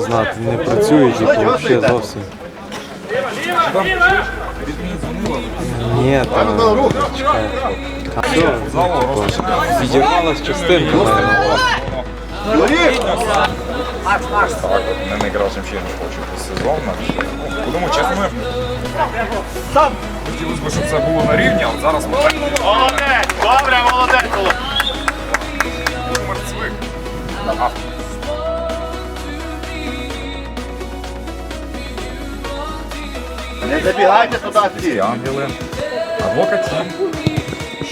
Знати, не працюють і взагалі зовсім. Ні, там все, типу, відірвалась частинка. Так, не найкращим чином почати сезон. Будемо чесними. Хотілося б, щоб це було на рівні, але зараз ми Молодець! Добре, молодець! було. Не забігайте туди всі. ангели. Адвокат.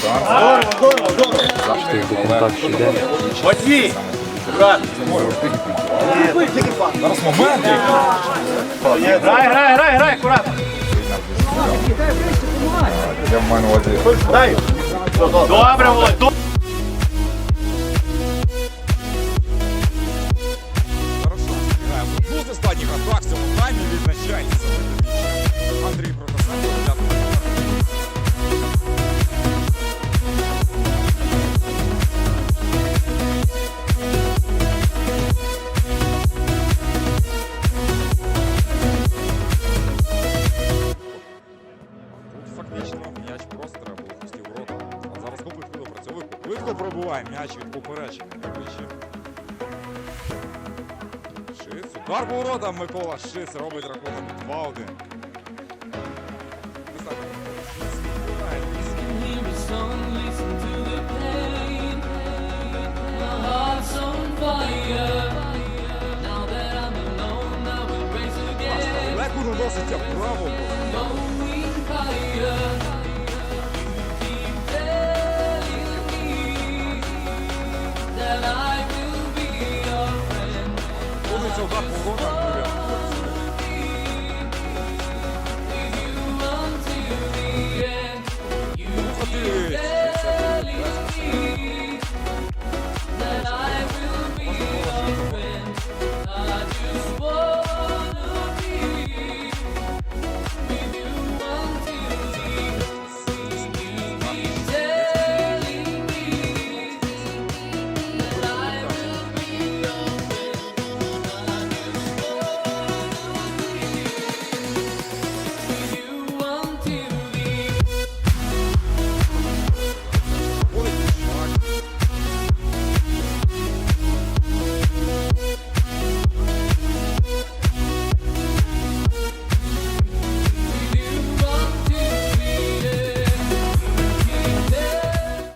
Шанс. Здорово, здорово. Завжди йде. Матвій! Брат! Зараз момент. Грай, грай, грай, грай, акуратно. Я маю на увазі. Дай. Добре, Володь, добре. Хорошо, з останніх атак в цьому таймі відзначається. Андрій Швидко пробуває м'яч від поперечення. Шиц. Удар по воротам Микола Шиц робить рахунок 2-1. Легко наноситься вправо. 我歌《》。